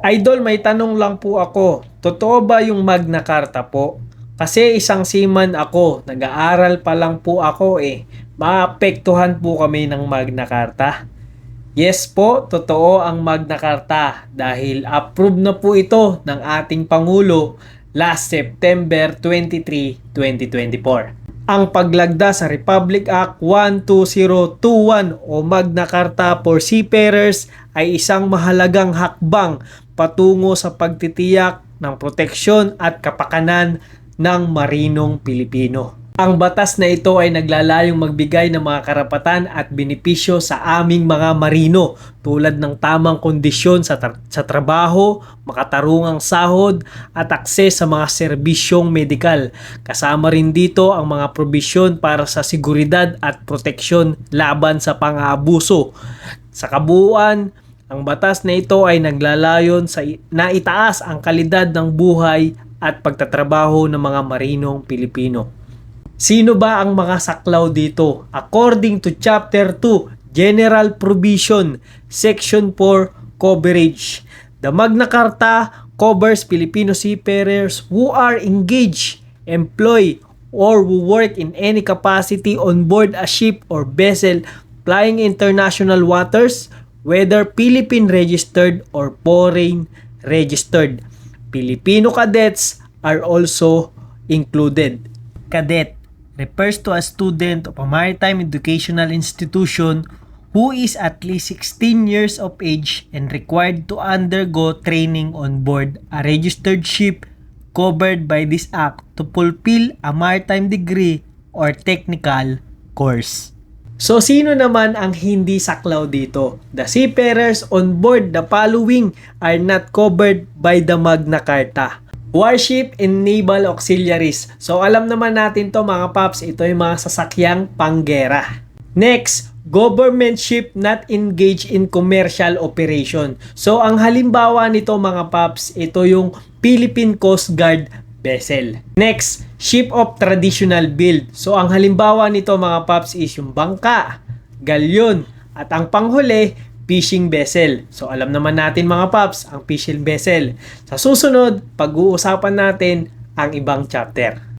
Idol, may tanong lang po ako. Totoo ba yung Magna Carta po? Kasi isang seaman ako, nag-aaral pa lang po ako eh. Maapektuhan po kami ng Magna Carta. Yes po, totoo ang Magna Carta dahil approved na po ito ng ating Pangulo last September 23, 2024 ang paglagda sa Republic Act 12021 o Magna Carta for Seafarers ay isang mahalagang hakbang patungo sa pagtitiyak ng proteksyon at kapakanan ng marinong Pilipino. Ang batas na ito ay naglalayong magbigay ng mga karapatan at benepisyo sa aming mga marino tulad ng tamang kondisyon sa, tra- sa trabaho, makatarungang sahod at akses sa mga serbisyong medikal. Kasama rin dito ang mga probisyon para sa seguridad at proteksyon laban sa pang-aabuso. Sa kabuuan, ang batas na ito ay naglalayon sa i- na itaas ang kalidad ng buhay at pagtatrabaho ng mga marinong Pilipino. Sino ba ang mga saklaw dito? According to Chapter 2, General Provision, Section 4, Coverage. The Magna Carta covers Filipino seafarers who are engaged, employed, or who work in any capacity on board a ship or vessel flying international waters, whether Philippine registered or foreign registered. Filipino cadets are also included. Cadet refers to a student of a maritime educational institution who is at least 16 years of age and required to undergo training on board a registered ship covered by this act to fulfill a maritime degree or technical course. So sino naman ang hindi saklaw dito? The seafarers on board the following are not covered by the Magna Carta. Warship and Naval Auxiliaries. So alam naman natin to mga paps, ito yung mga sasakyang panggera. Next, government ship not engaged in commercial operation. So ang halimbawa nito mga paps, ito yung Philippine Coast Guard vessel. Next, ship of traditional build. So ang halimbawa nito mga paps is yung bangka, galyon, at ang panghuli, fishing vessel. So alam naman natin mga paps, ang fishing vessel. Sa susunod, pag-uusapan natin ang ibang chapter.